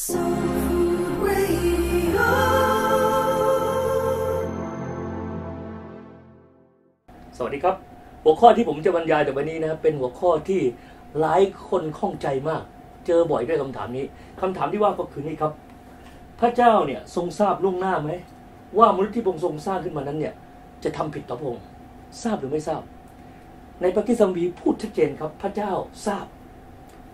สวัสดีครับ หัวข้อที่ผมจะบรรยายแต่วันนี้นะครับเป็นหัวข้อที่หลายคนข้องใจมาก เจอบ่อยด้วยคำถามนี้คำถามที่ว่าก็คือนี่ครับ พระเจ้าเนี่ยทรงทราบล่วงหน้าไหมว่ามนุษย์ที่พระองค์ทรงสร้างขึ้นมานั้นเนี่ย จะทำผิดต่อพระองค์ทราบหรือไม่ทราบ ในพระคิสัมพีร์พูดชัดเจนครับ พระเจ้าทราบ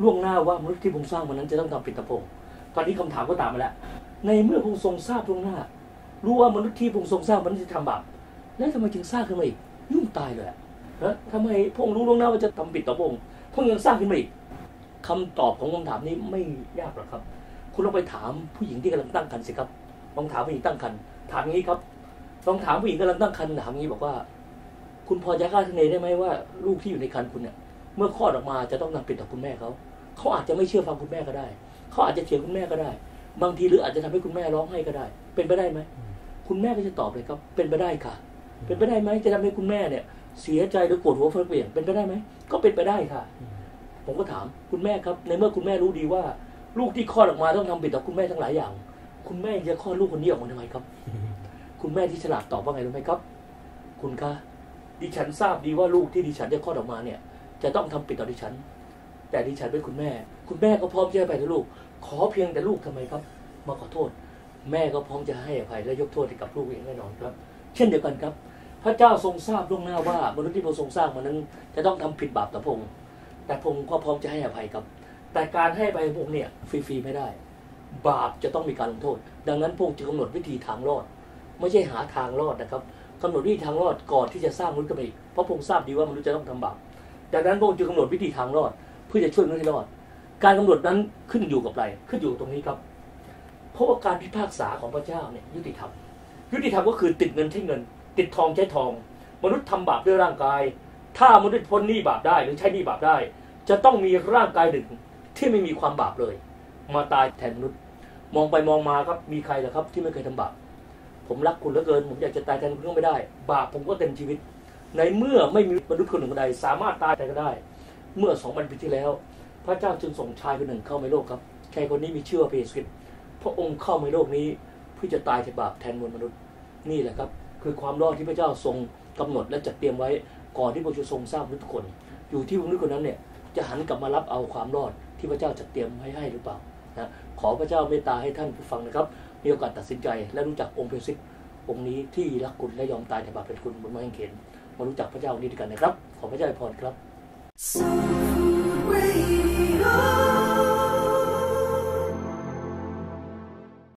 ล่วงหน้าว่ามนุษย์ที่พระองค์สร้างมานั้นจะต้องทำผิดต่อพระองค์ ตอนนี้คำถามก็ตามมาแล้ว ในเมื่อพระองค์ทรงทราบล่วงหน้า รู้ว่ามนุษย์ที่พระองค์ทรงสร้างมันจะทำบาปแล้วทำไมจึงสร้างขึ้นมาอีกยุ่งตายเลยอะนะทำไมพระองค์รู้ล่วงหน้าว่าจะทำผิดต่อพระองค์พระองค์ยังสร้างขึ้นมาอีกคำตอบของคำถามนี้ไม่ยากหรอกครับ คุณลองไปถามผู้หญิงที่กำลังตั้งครรภ์สิครับลองถามผู้หญิงตั้งครรภ์ถามอย่างนี้ครับลองถามผู้หญิงกำลังตั้งครรภ์ถามอย่างนี้บอกว่า คุณพอจะคาดคะเนได้ไหมว่า ลูกที่อยู่ในครรภ์คุณเนี่ยเมื่อคลอดออกมาจะต้องทำผิดต่อคุณแม่เขาเขาอาจจะไม่เชื่อฟังคุณแม่ก็ได้ เขาอาจจะเถียงคุณแม่ก็ได้ บางทีหรืออาจจะทำให้คุณแม่ร้องไห้ก็ได้ เป็นไปได้ไหมคุณแม่ก็จะตอบเลยครับ เป็นไปได้ค่ะ เป็นไปได้ไหมจะทำให้คุณแม่เนี่ย เสียใจหรือปวดหัวเฟื่องเปลี่ยนเป็นไปได้ไหมก็เป็นไปได้ค่ะ ผมก็ถามคุณแม่ครับ ในเมื่อคุณแม่รู้ดีว่า ลูกที่คลอดออกมาต้องทำผิดต่อคุณแม่ทั้งหลายอย่าง คุณแม่จะคลอดลูกคนนี้ออกมาทำไมครับ คุณแม่ที่ฉลาดตอบว่าไงรู้ไหมครับ คุณคะดิฉันทราบดีว่าลูกที่ดิฉันจะคลอดออกมาเนี่ย จะต้องทำผิดต่อดิฉัน แต่ดิฉันเป็นคุณแม่ คุณแม่ก็พร้อมจะให้อภัยลูก ขอเพียงแต่ลูกทำไมครับ มาขอโทษ แม่ก็พร้อมจะให้อภัยและยกโทษให้กับลูกเองแน่นอนครับ เช่นเดียวกันครับ พระเจ้าทรงทราบล่วงหน้าว่ามนุษย์ที่พระองค์ทรงสร้างมานั้น จะต้องทำผิดบาปต่อพงค์แต่พงค์ก็พร้อมจะให้อภัยครับ แต่การให้อภัยพงค์เนี่ยฟรีๆไม่ได้ บาปจะต้องมีการลงโทษ ดังนั้นพงค์จึงกำหนดวิธีทางรอด ไม่ใช่หาทางรอดนะครับกำหนดวิธีทางรอดก่อนที่จะสร้างมนุษย์ขึ้นมาอีกเพราะพงค์ทราบดีว่ามนุษย์จะต้องทำบาปดังนั้นพงค์จึงกำหนดวิธีทางรอด เพื่อจะช่วยมนุษย์ให้รอด การกำหนดนั้นขึ้นอยู่กับอะไร ขึ้นอยู่ตรงนี้ครับ เพราะว่าการพิพากษาของพระเจ้าเนี่ยยุติธรรม ยุติธรรมก็คือติดเงินใช้เงิน ติดทองใช้ทอง มนุษย์ทำบาปด้วยร่างกาย ถ้ามนุษย์พ้นหนี้บาปได้หรือใช้หนี้บาปได้ จะต้องมีร่างกายหนึ่งที่ไม่มีความบาปเลย มาตายแทนมนุษย์ มองไปมองมาครับมีใครเหรอครับ ที่ไม่เคยทำบาปผมรักคุณเหลือเกิน ผมอยากจะตายแทนคุณก็ไม่ได้ บาปผมก็เต็มชีวิต ในเมื่อไม่มีมนุษย์คนหนึ่งใด สามารถตายแต่ก็ได้ เมื่อสองพันปีที่แล้ว พระเจ้าจึงส่งชายคนหนึ่งเข้ามาโลกครับชายคนนี้มีชื่อว่าพระเยซูคริสต์พระองค์เข้ามาโลกนี้เพื่อจะตายแทนบาปแทนมวลมนุษย์นี่แหละครับ คือความรอดที่พระเจ้าทรงกำหนดและจัดเตรียมไว้ก่อนที่พระองค์ทรงสร้างมนุษย์ทุกคน อยู่ที่มนุษย์คนนั้นเนี่ยจะหันกลับมารับเอาความรอดที่พระเจ้าจัดเตรียมไว้ให้หรือเปล่านะขอพระเจ้าเมตตาให้ท่านผู้ฟังนะครับมีโอกาสตัดสินใจและรู้จักองค์พระสิทธิ์องค์นี้ที่รักคุณและยอมตายแทนบาปเป็นคุณบนไม้กางเขนมารู้จักพระเจ้าองค์นี้ด้วยกันนะครับ ขอพระเจ้าอวยพรครับ So